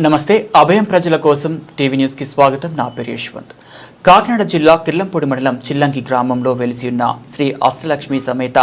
నమస్తే అభయం ప్రజల కోసం టీవీ న్యూస్కి స్వాగతం. నా పేరు యశ్వంత్. కాకినాడ జిల్లా కిర్లంపూడి మండలం చిల్లంకి గ్రామంలో వెలిసి ఉన్న శ్రీ అష్టలక్ష్మి సమేత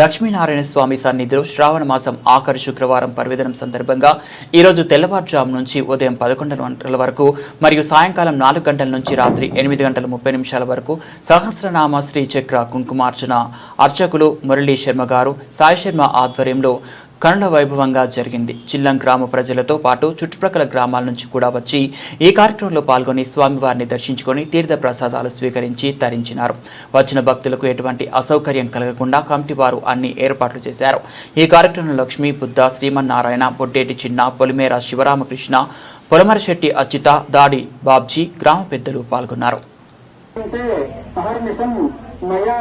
లక్ష్మీనారాయణ స్వామి సన్నిధిలో శ్రావణ మాసం ఆఖరి శుక్రవారం పర్వదినం సందర్భంగా ఈరోజు తెల్లవారుజాము నుంచి ఉదయం పదకొండు గంటల వరకు మరియు సాయంకాలం నాలుగు గంటల నుంచి రాత్రి ఎనిమిది గంటల ముప్పై నిమిషాల వరకు సహస్రనామ శ్రీ చక్ర కుంకుమార్చన. అర్చకులు మురళీ శర్మ గారు సాయి శర్మ ఆధ్వర్యంలో కనుల వైభవంగా జరిగింది. చిల్లం గ్రామ ప్రజలతో పాటు చుట్టుప్రక్కల గ్రామాల నుంచి కూడా వచ్చి ఈ కార్యక్రమంలో పాల్గొని స్వామివారిని దర్శించుకొని తీర్థ ప్రసాదాలు స్వీకరించి తరించినారు. వచ్చిన భక్తులకు ఎటువంటి అసౌకర్యం కలగకుండా కమిటీ వారు అన్ని ఏర్పాట్లు చేశారు. ఈ కార్యక్రమంలో లక్ష్మీ బుద్ధ శ్రీమన్నారాయణ బొడ్డేటి చిన్న పొలిమేర శివరామకృష్ణ పొలమరశెట్టి అచ్యుత దాడి బాబ్జీ గ్రామ పెద్దలు పాల్గొన్నారు. से मया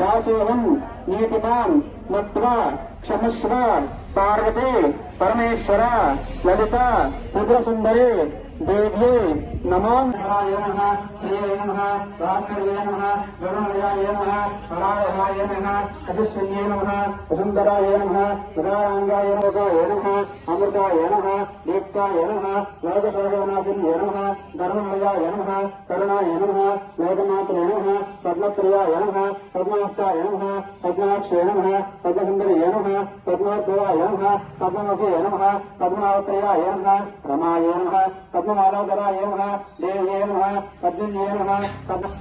दासोहम नीतिमान मत्वा क्षमस्व पार्वते परमेश्वरा ललिता रुद्र सुंदरे देव्ये நமோ நம ஸ்ரீயே நம ராஷ்டிரே நம கருணயாய நம பராயணாய நம அதிஸ்வன்யே நம வசுந்தராய நம பிரதாராங்காய நமகாய நம அமிர்தாய நம தீப்தாய நம லோகசர்வநாதின்யே நம தர்மமயாய நம கருணாய நம வேதமாத்திரே நம பத்மப்பிரியாய நம பத்மாஸ்தாய நம பத்மாட்சியே நம பத்மசுந்தரியே நம பத்மோத்பவாய நம பத்மமுகே நம பத்மாவத்திரியாய దేవ్యే నమ పద్మన్యే నమ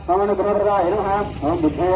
పవన గురువరాయ నమ ఓం బుద్ధయ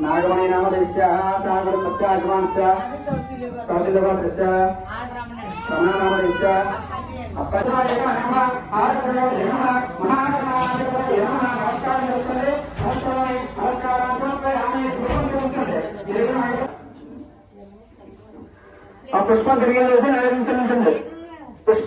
నాగమణి నామదేశ్య సాగరమస్యాగమాంశ కౌశలవర్గస్య రమణనామదేశ్య ఆ పుష్పం తిరిగేసి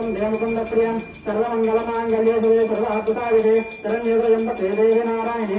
सर्वं देवकुन्दप्रियं सर्वमङ्गलमाङ्गल्ये सर्वाभृताविधे नारायणे